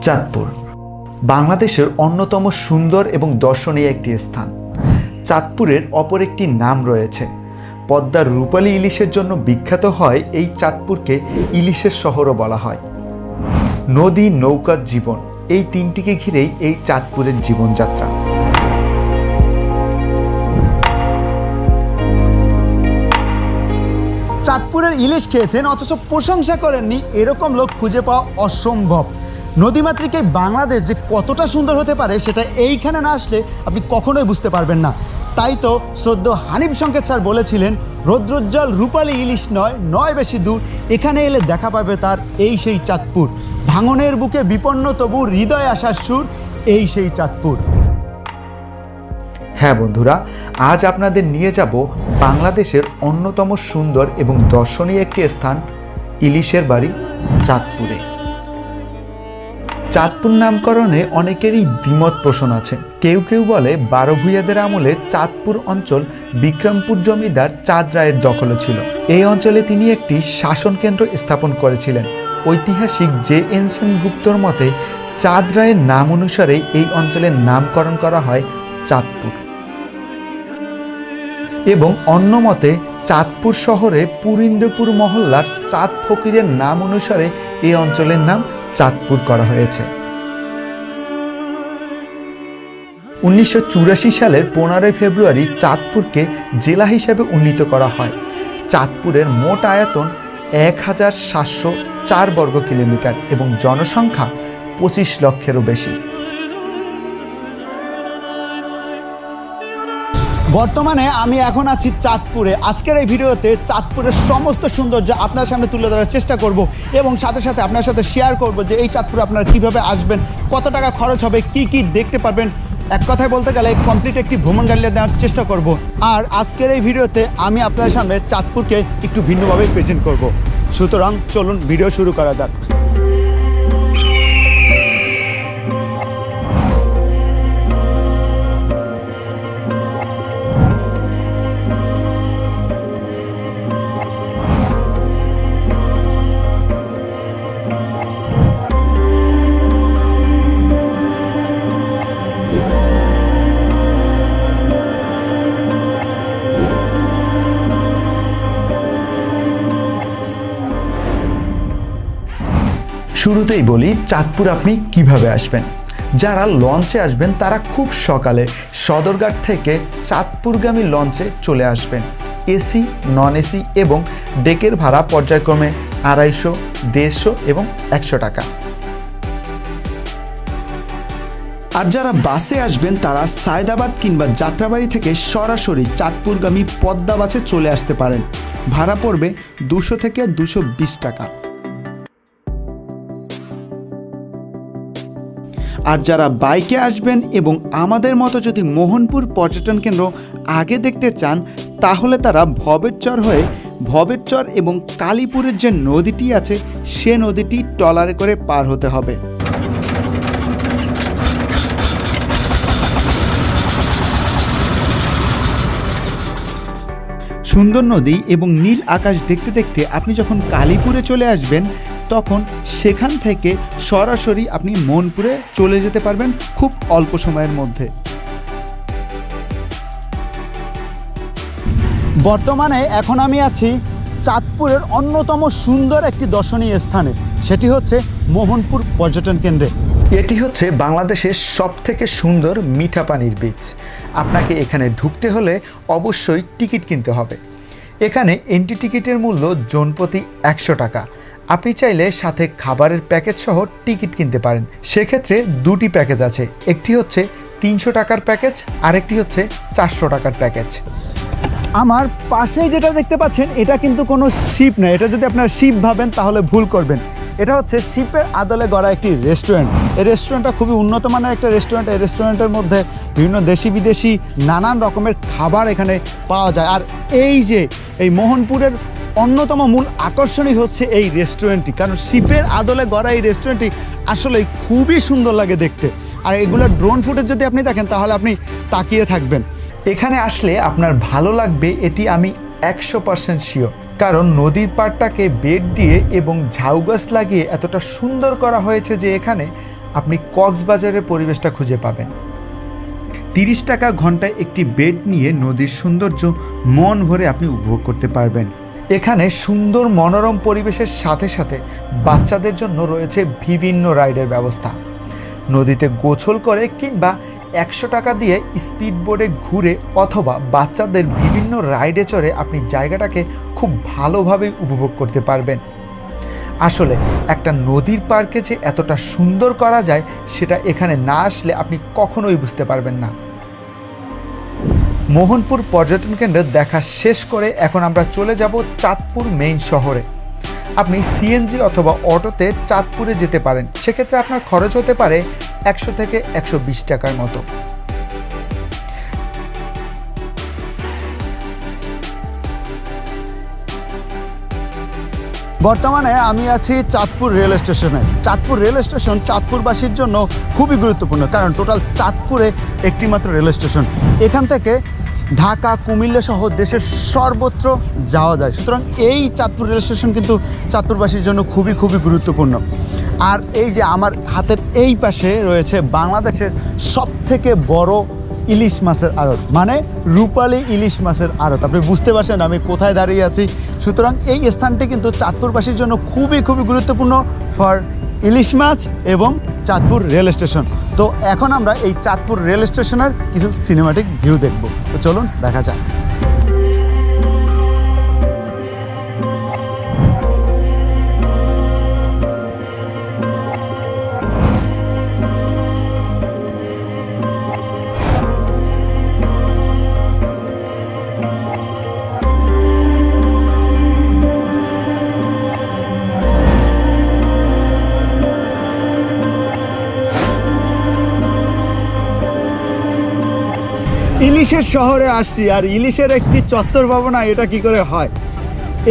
চাঁদপুর। বাংলাদেশের অন্যতম সুন্দর এবং দর্শনীয় একটি স্থান। চাঁদপুরের অপর একটি নাম রয়েছে। পদ্মার রূপালী ইলিশের জন্য বিখ্যাত হয় এই চাঁদপুরকে ইলিশের শহরও বলা হয়। নদী নৌকার জীবন এই তিনটিকে ঘিরেই এই চাঁদপুরের জীবনযাত্রা। চাঁদপুরের ইলিশ খেয়েছেন, অথচ প্রশংসা করেননি, এরকম লোক খুঁজে পাওয়া অসম্ভব। নদীমাতৃক এই বাংলাদেশ যে কতটা সুন্দর হতে পারে সেটা এইখানে না আসলে আপনি কখনোই বুঝতে পারবেন না। তাই তো সদ্য হানিফ সংকেত স্যার বলেছিলেন, রৌদ্রোজ্জ্বল রূপালী ইলিশ নয় নয় বেশি দূর। এখানে এলে দেখা পাবে তার এই সেই চাঁদপুর। ভাঙনের বুকে বিপন্ন তবু হৃদয় আসার সুর এই সেই চাঁদপুর। হ্যাঁ বন্ধুরা, আজ আপনাদের নিয়ে যাব বাংলাদেশের অন্যতম সুন্দর এবং দর্শনীয় একটি স্থান, ইলিশের বাড়ি চাঁদপুরে। চাঁদপুর নামকরণে অনেকেরই দ্বিমত পোষণ আছে। কেউ কেউ বলে বারো ভূঁইয়াদের আমলে চাঁদপুর অঞ্চল বিক্রমপুর জমিদার চাঁদ রায়ের দখলে ছিল। এই অঞ্চলে তিনি একটি শাসন কেন্দ্র স্থাপন করেছিলেন। ঐতিহাসিক জে এন সেন গুপ্তর মতে, চাঁদ রায়ের নাম অনুসারে এই অঞ্চলের নামকরণ করা হয় চাঁদপুর। এবং অন্য মতে, চাঁদপুর শহরে পুরিন্দ্রপুর মহল্লার চাঁদ ফকিরের নাম অনুসারে এই অঞ্চলের নাম চাঁদপুর করা হয়েছে। উনিশশো সালের পনেরোই ফেব্রুয়ারি চাঁদপুরকে জেলা হিসেবে উন্নীত করা হয়। চাঁদপুরের মোট আয়তন এক হাজার সাতশো চার বর্গ কিলোমিটার এবং জনসংখ্যা পঁচিশ লক্ষেরও বেশি। বর্তমানে আমি এখন আছি চাঁদপুরে। আজকের এই ভিডিওতে চাঁদপুরের সমস্ত সৌন্দর্য আপনার সামনে তুলে ধরার চেষ্টা করব এবং সাথে সাথে আপনার সাথে শেয়ার করব যে এই চাঁদপুরে আপনারা কীভাবে আসবেন, কত টাকা খরচ হবে, কি কি দেখতে পারবেন। এক কথায় বলতে গেলে কমপ্লিট একটি ভ্রমণ গাড়ি দেওয়ার চেষ্টা করব। আর আজকের এই ভিডিওতে আমি আপনার সামনে চাঁদপুরকে একটু ভিন্নভাবে প্রেজেন্ট করব। সুতরাং চলুন ভিডিও শুরু করা যাক। শুরুতেই বলি, চাঁদপুর আপনি কীভাবে আসবেন? যারা লঞ্চে আসবেন, তারা খুব সকালে সদরঘাট থেকে চাঁদপুরগামী লঞ্চে চলে আসবেন। এসি নন এসি এবং ডেকের ভাড়া পর্যায়ক্রমে আড়াইশো, দেড়শো এবং একশো টাকা। আর যারা বাসে আসবেন, তারা সায়দাবাদ কিংবা যাত্রাবাড়ি থেকে সরাসরি চাঁদপুরগামী পদ্মা বাসে চলে আসতে পারেন। ভাড়া পড়বে দুশো থেকে দুশো বিশ টাকা। আর যারা বাইকে আসবেন এবং আমাদের মতো যদি মোহনপুর পর্যটন কেন্দ্র আগে দেখতে চান, তাহলে তারা ভবেরচর হয়ে ভবেরচর এবং কালীপুরের যে নদীটি আছে, সে নদীটি ট্রলারে করে পার হতে হবে। সুন্দর নদী এবং নীল আকাশ দেখতে দেখতে আপনি যখন কালীপুরে চলে আসবেন তখন সেখান থেকে সরাসরি আপনি মনপুরে চলে যেতে পারবেন খুব অল্প সময়ের মধ্যে। বর্তমানে এখন আমি আছি চাঁদপুরের অন্যতম সুন্দর একটি দর্শনীয় স্থানে সেটি হচ্ছে মোহনপুর পর্যটন কেন্দ্রে। এটি হচ্ছে বাংলাদেশের সব থেকে সুন্দর মিঠা পানির বীচ। আপনাকে এখানে ঢুকতে হলে অবশ্যই টিকিট কিনতে হবে। এখানে এন্ট্রি টিকিটের মূল্য জনপ্রতি একশো টাকা। আপনি চাইলে সাথে খাবারের প্যাকেজ সহ টিকিট কিনতে পারেন। সেক্ষেত্রে দুটি প্যাকেজ আছে। একটি হচ্ছে তিনশো টাকার প্যাকেজ, আরেকটি হচ্ছে চারশো টাকার প্যাকেজ। আমার পাশেই যেটা দেখতে পাচ্ছেন, এটা কিন্তু কোনো শিপ না এটা যদি আপনারা শিপ ভাবেন, তাহলে ভুল করবেন। এটা হচ্ছে শিপের আদলে গড়া একটি রেস্টুরেন্ট। এই রেস্টুরেন্টটা খুবই উন্নত মানের একটা রেস্টুরেন্ট। এই রেস্টুরেন্টের মধ্যে বিভিন্ন দেশি বিদেশি নানান রকমের খাবার এখানে পাওয়া যায়। আর এই যে, এই মোহনপুরের অন্যতম মূল আকর্ষণই হচ্ছে এই রেস্টুরেন্টটি, কারণ শিপের আদলে গড়া এই রেস্টুরেন্টটি আসলে খুবই সুন্দর লাগে দেখতে। আর এগুলোর ড্রোন ফুটেজ যদি আপনি দেখেন, তাহলে আপনি তাকিয়ে থাকবেন। এখানে আসলে আপনার ভালো লাগবে, এটি আমি একশো পার্সেন্ট শিওর কারণ নদীর পাড়টাকে বেড দিয়ে এবং ঝাউ গাছ লাগিয়ে এতটা সুন্দর করা হয়েছে যে এখানে আপনি কক্সবাজারের পরিবেশটা খুঁজে পাবেন। তিরিশ টাকা ঘন্টায় একটি বেড নিয়ে নদীর সৌন্দর্য মন ভরে আপনি উপভোগ করতে পারবেন। এখানে সুন্দর মনোরম পরিবেশের সাথে সাথে বাচ্চাদের জন্য রয়েছে বিভিন্ন রাইডের ব্যবস্থা। নদীতে গোছল করে কিংবা একশো টাকা দিয়ে স্পিড বোর্ডে ঘুরে অথবা বাচ্চাদের বিভিন্ন রাইডে চড়ে আপনি জায়গাটাকে খুব ভালোভাবে উপভোগ করতে পারবেন। আসলে একটা নদীর পার্কে যে এতটা সুন্দর করা যায়, সেটা এখানে না আসলে আপনি কখনোই বুঝতে পারবেন না। মোহনপুর পর্যটন কেন্দ্র দেখা শেষ করে এখন আমরা চলে যাব চাঁদপুর মেইন শহরে। আপনি সিএনজি অথবা অটোতে চাঁদপুরে যেতে পারেন। সেক্ষেত্রে আপনার খরচ হতে পারে একশো থেকে একশো বিশ টাকার মতো। বর্তমানে আমি আছি চাঁদপুর রেল স্টেশনে। চাঁদপুর রেল স্টেশন চাঁদপুরবাসীর জন্য খুবই গুরুত্বপূর্ণ। কারণ টোটাল চাঁদপুরে একটি মাত্র রেল স্টেশন। এখান থেকে ঢাকা, কুমিল্লা সহ দেশের সর্বত্র যাওয়া যায়। সুতরাং এই চাঁদপুর রেল স্টেশন কিন্তু চাঁদপুরবাসীর জন্য খুবই খুবই গুরুত্বপূর্ণ। আর এই যে আমার হাতের এই পাশে রয়েছে বাংলাদেশের সবথেকে বড় ইলিশ মাছের আড়ত মানে রূপালি ইলিশ মাছের আড়ত। আপনি বুঝতে পারছেন আমি কোথায় দাঁড়িয়ে আছি? সুতরাং এই স্থানটি কিন্তু চাঁদপুরবাসীর জন্য খুবই খুবই গুরুত্বপূর্ণ ফর ইলিশ মাছ এবং চাঁদপুর রেল স্টেশন। তো এখন আমরা এই চাঁদপুর রেল স্টেশনের কিছু সিনেমাটিক ভিউ দেখব। তো চলুন, দেখা যাক। ইলিশের শহরে আসছি, আর ইলিশের একটি চত্বর পাবো না, এটা কি করে হয়?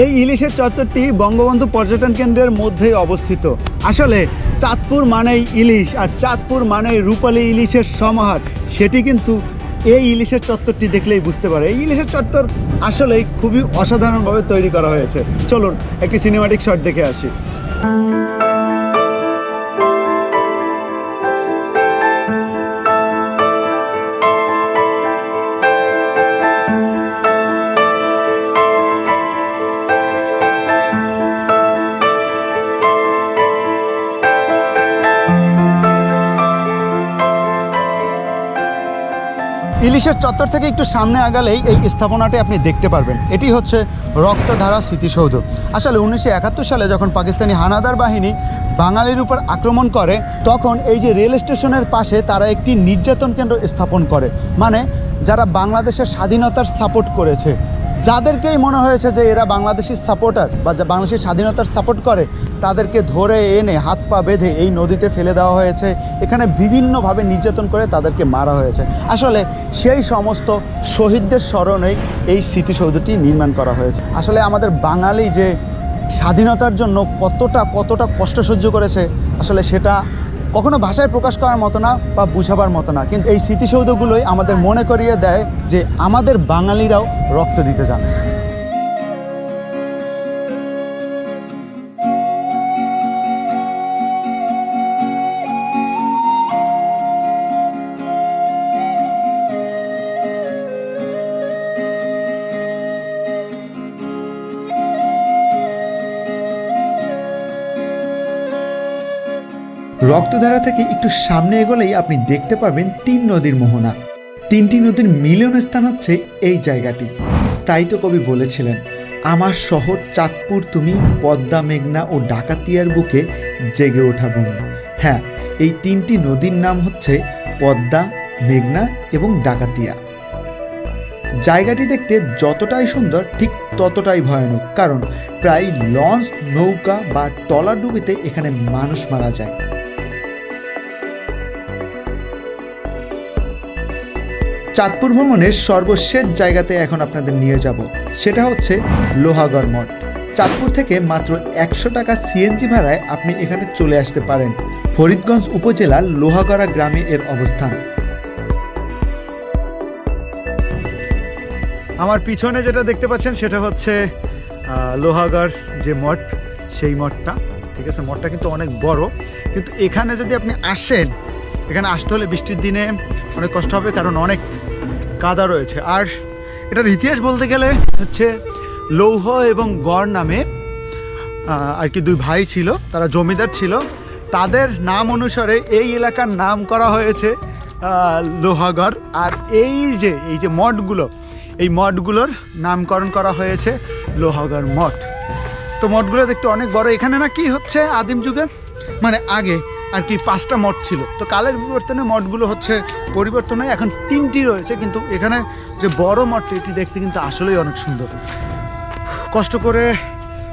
এই ইলিশের চত্বরটি বঙ্গবন্ধু পর্যটন কেন্দ্রের মধ্যেই অবস্থিত। আসলে চাঁদপুর মানেই ইলিশ, আর চাঁদপুর মানেই রূপালী ইলিশের সমাহার। সেটি কিন্তু এই ইলিশের চত্বরটি দেখলেই বুঝতে পারে। এই ইলিশের চত্বর আসলেই খুবই অসাধারণভাবে তৈরি করা হয়েছে। চলুন, একটি সিনেমাটিক শট দেখে আসি। ইলিশের চত্বর থেকে একটু সামনে আগালেই এই স্থাপনাটি আপনি দেখতে পারবেন। এটি হচ্ছে রক্তধারা স্মৃতিসৌধ। আসলে উনিশশো একাত্তর সালে যখন পাকিস্তানি হানাদার বাহিনী বাঙালির উপর আক্রমণ করে, তখন এই যে রেল স্টেশনের পাশে তারা একটি নির্যাতন কেন্দ্র স্থাপন করে। মানে যারা বাংলাদেশের স্বাধীনতার সাপোর্ট করেছে। যাদেরকেই মনে হয়েছে যে এরা বাংলাদেশের সাপোর্টার বা বাংলাদেশের স্বাধীনতার সাপোর্ট করে তাদেরকে ধরে এনে হাত পা বেঁধে এই নদীতে ফেলে দেওয়া হয়েছে। এখানে বিভিন্নভাবে নির্যাতন করে তাদেরকে মারা হয়েছে। আসলে সেই সমস্ত শহীদদের স্মরণেই এই স্মৃতিসৌধটি নির্মাণ করা হয়েছে। আসলে আমাদের বাঙালি যে স্বাধীনতার জন্য কতটা কতটা কষ্ট সহ্য করেছে, আসলে সেটা কখনো ভাষায় প্রকাশ করার মতো না বা বুঝাবার মতো না। কিন্তু এই স্মৃতিসৌধগুলোই আমাদের মনে করিয়ে দেয় যে আমাদের বাঙালিরাও রক্ত দিতে জানে রক্তধারা থেকে একটু সামনে এগোলেই আপনি দেখতে পাবেন তিন নদীর মোহনা। তিনটি নদীর মিলন স্থান হচ্ছে এই জায়গাটি। তাই তো কবি বলেছিলেন, আমার শহর চাঁদপুর, তুমি পদ্মা, মেঘনা ও ডাকাতিয়ার বুকে জেগে ওঠা ভূমি। হ্যাঁ এই তিনটি নদীর নাম হচ্ছে পদ্মা, মেঘনা এবং ডাকাতিয়া। জায়গাটি দেখতে যতটাই সুন্দর, ঠিক ততটাই ভয়ানক, কারণ প্রায় লঞ্চ, নৌকা বা টলার ডুবিতে এখানে মানুষ মারা যায়। চাঁদপুর ভ্রমণের সর্বশেষ জায়গাতে এখন আপনাদের নিয়ে যাব। সেটা হচ্ছে লোহাগড় মঠ। চাঁদপুর থেকে মাত্র একশো টাকা সিএনজি ভাড়ায় আপনি এখানে চলে আসতে পারেন। ফরিদগঞ্জ উপজেলার লোহাগড়া গ্রামে এর অবস্থান। আমার পিছনে যেটা দেখতে পাচ্ছেন সেটা হচ্ছে লোহাগড় যে মঠ, সেই মঠটা। ঠিক আছে? মঠটা কিন্তু অনেক বড়। কিন্তু এখানে যদি আপনি আসেন, এখানে আসতে হলে বৃষ্টির দিনে অনেক কষ্ট হবে। কারণ অনেক কাদা রয়েছে। আর এটার ইতিহাস বলতে গেলে হচ্ছে লৌহ এবং গড় নামে আর কি দুই ভাই ছিল, তারা জমিদার ছিল। তাদের নাম অনুসারে এই এলাকার নাম করা হয়েছে লোহাগড়। আর এই যে এই যে মঠগুলো, এই মঠগুলোর নামকরণ করা হয়েছে লোহাগড় মঠ। তো মঠগুলো দেখতে অনেক বড়। এখানে না কি হচ্ছে আদিম যুগে? মানে আগে আর কি পাঁচটা মঠ ছিল। তো কালের বিবর্তনে মঠগুলো হচ্ছে পরিবর্তন হয়ে। এখন তিনটি রয়েছে, কিন্তু এখানে যে বড় মঠটি, এটি দেখতে কিন্তু আসলেই অনেক সুন্দর। কষ্ট করে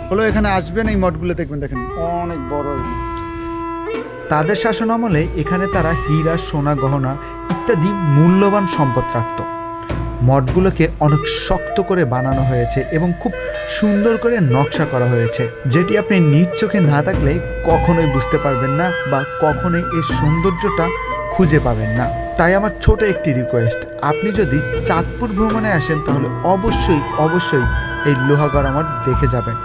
হলো এখানে আসবেন, এই মঠগুলো দেখবেন, দেখেন, অনেক বড় তাদের শাসন আমলে এখানে তারা হীরা, সোনা, গহনা ইত্যাদি মূল্যবান সম্পদ রাখত। মঠগুলোকে অনেক শক্ত করে বানানো হয়েছে এবং খুব সুন্দর করে নকশা করা হয়েছে, যেটি আপনি নিজ চোখে না থাকলে কখনোই বুঝতে পারবেন না বা কখনোই এর সৌন্দর্যটা খুঁজে পাবেন না। তাই আমার ছোট একটি রিকোয়েস্ট আপনি যদি চাঁদপুর ভ্রমণে আসেন তাহলে অবশ্যই অবশ্যই এই লোহাগড় আমার দেখে যাবেন।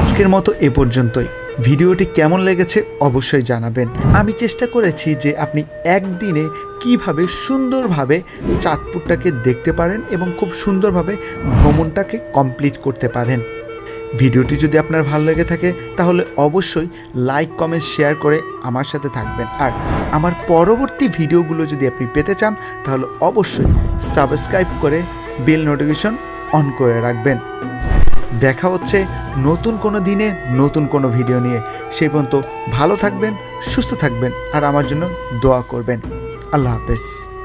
আজকের মতো এ পর্যন্তই। ভিডিওটি কেমন লেগেছে অবশ্যই জানাবেন। আমি চেষ্টা করেছি যে আপনি একদিনে কীভাবে সুন্দরভাবে চাঁদপুরটাকে দেখতে পারেন এবং খুব সুন্দরভাবে ভ্রমণটাকে কমপ্লিট করতে পারেন। ভিডিওটি যদি আপনার ভালো লেগে থাকে, তাহলে অবশ্যই লাইক কমেন্ট শেয়ার করে আমার সাথে থাকবেন। আর আমার পরবর্তী ভিডিওগুলো যদি আপনি পেতে চান, তাহলে অবশ্যই সাবস্ক্রাইব করে বেল নোটিফিকেশন অন করে রাখবেন। দেখা হচ্ছে নতুন কোনো দিনে, নতুন কোনো ভিডিও নিয়ে। সেই পর্যন্ত ভালো থাকবেন, সুস্থ থাকবেন আর আমার জন্য দোয়া করবেন। আল্লাহ হাফেজ।